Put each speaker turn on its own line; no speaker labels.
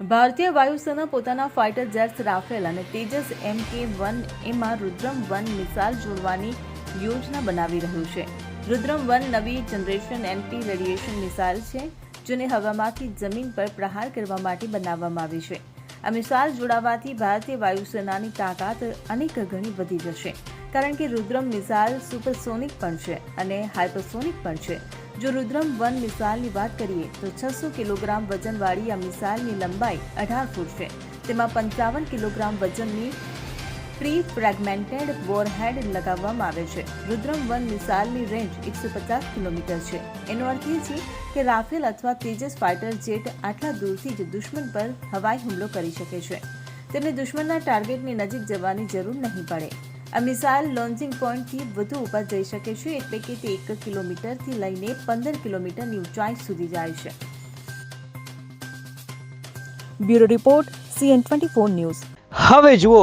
ભારતીય વાયુસેના પોતાના ફાઇટર જેટ્સ રાફેલ અને તેજસ એમ કે વન એમાં રુદ્રમ વન મિસાઇલ જોડવાની યોજના બનાવી રહ્યું છે. રુદ્રમ વન નવી જનરેશન એન્ટી રેડિયેશન મિસાઇલ છે, જેને હવામાંથી જમીન પર પ્રહાર કરવા માટે બનાવવામાં આવી છે. આ મિસાઇલ જોડાવાથી ભારતીય વાયુસેનાની તાકાત અનેક ગણી વધી જશે. કારણ કે રુદ્રમ મિસાઇલ સુપરસોનિક પણ છે અને હાઇપરસોનિક પણ છે. જો રુદ્રમ વન મિસાઇલની વાત કરીએ, તો છસો કિલોગ્રામ વજનવાળી આ મિસાઇલની લંબાઈ અઢાર ફૂટ છે. તેમાં પંચાવન કિલોગ્રામ વજનની પ્રી ફ્રેગમેન્ટેડ વોરહેડ લગાવવામાં આવે છે. રુદ્રમ વન મિસાઇલની રેન્જ એકસો પચાસ કિલોમીટર છે. એનો અર્થ એ છે કે રાફેલ અથવા તેજસ ફાઇટર જેટ આટલા દૂરથી જ દુશ્મન પર હવાઈ હુમલો કરી શકે છે. તેમને દુશ્મનના ટાર્ગેટની નજીક જવાની જરૂર નહીં પડે. આ મિસાઇલ લોન્ચિંગ પોઈન્ટથી વધુ ઉપર જઈ શકે છે એટલે કે તે એક કિલોમીટરથી લઈને પંદર કિલોમીટરની ઊંચાઈ સુધી જાય છે.
Bureau report, CN twenty four news.
હવે જુઓ